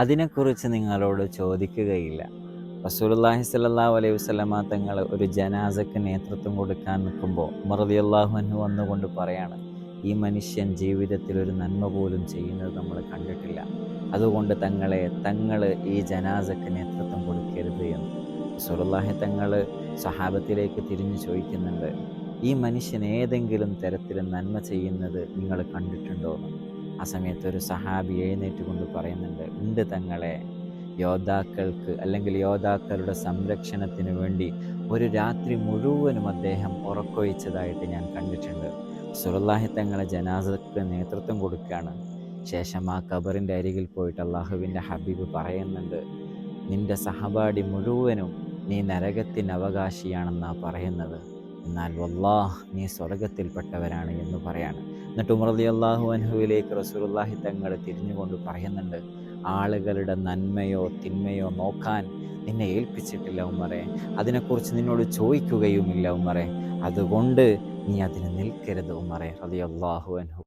അതിനെക്കുറിച്ച് നിങ്ങളോട് ചോദിക്കുകയില്ല. റസൂലുള്ളാഹി സല്ലാ അലൈഹി വസല്ലമ തങ്ങൾ ഒരു ജനാസക്ക് നേതൃത്വം കൊടുക്കാൻ നിൽക്കുമ്പോൾ മറദിയല്ലാഹു അൻഹു വന്നുകൊണ്ട് പറയാണ് ഈ മനുഷ്യൻ ജീവിതത്തിൽ ഒരു നന്മ പോലും ചെയ്യുന്നത് നമ്മൾ കണ്ടിട്ടില്ല. അതുകൊണ്ട് തങ്ങളെ തങ്ങൾ ഈ ജനാസക്ക് നേതൃത്വം കൊടുക്കരുത് എന്ന്. റസൂലുള്ളാഹി തങ്ങൾ സഹാബത്തിലേക്ക് തിരിഞ്ഞു ചോദിക്കുന്നുണ്ട് ഈ മനുഷ്യൻ ഏതെങ്കിലും തരത്തിൽ നന്മ ചെയ്യുന്നത് നിങ്ങൾ കണ്ടിട്ടുണ്ടോ? ആ സമയത്ത് ഒരു സഹാബി എഴുന്നേറ്റ് കൊണ്ട് പറയുന്നുണ്ട് ഉണ്ട് തങ്ങളെ യോദ്ധാക്കൾക്ക് അല്ലെങ്കിൽ യോദ്ധാക്കളുടെ സംരക്ഷണത്തിന് വേണ്ടി ഒരു രാത്രി മുഴുവനും അദ്ദേഹം ഉറക്കൊഴിച്ചതായിട്ട് ഞാൻ കണ്ടിട്ടുണ്ട്. സുറല്ലാഹി തങ്ങളെ ജനാസക്ക് നേതൃത്വം കൊടുക്കുകയാണ്. ശേഷം ആ ഖബറിന്റെ അരികിൽ പോയിട്ട് അള്ളാഹുവിന്റെ ഹബീബ് പറയുന്നുണ്ട് നിന്റെ സഹപാഠി മുഴുവനും നീ നരകത്തിന് അവകാശിയാണെന്നാണ് പറയുന്നത്. എന്നാൽ വല്ലാഹ് നീ സ്വർഗത്തിൽപ്പെട്ടവരാണ് എന്ന് പറയാണ്. എന്നിട്ട് ഉമർദി അള്ളാഹു അൻഹുവിലേക്ക് റസൂലുള്ളാഹി തങ്ങൾ തിരിഞ്ഞുകൊണ്ട് പറയുന്നുണ്ട് ആളുകളുടെ നന്മയോ തിന്മയോ നോക്കാൻ നിന്നെ ഏൽപ്പിച്ചിട്ടില്ല ഉമ്മറെ അതിനെക്കുറിച്ച് നിന്നോട് ചോദിക്കുകയുമില്ല ഉമ്മറെ അതുകൊണ്ട് നീ അതിന് നിൽക്കരുത് ഉമ്മറെ റളിയല്ലാഹു അൻഹു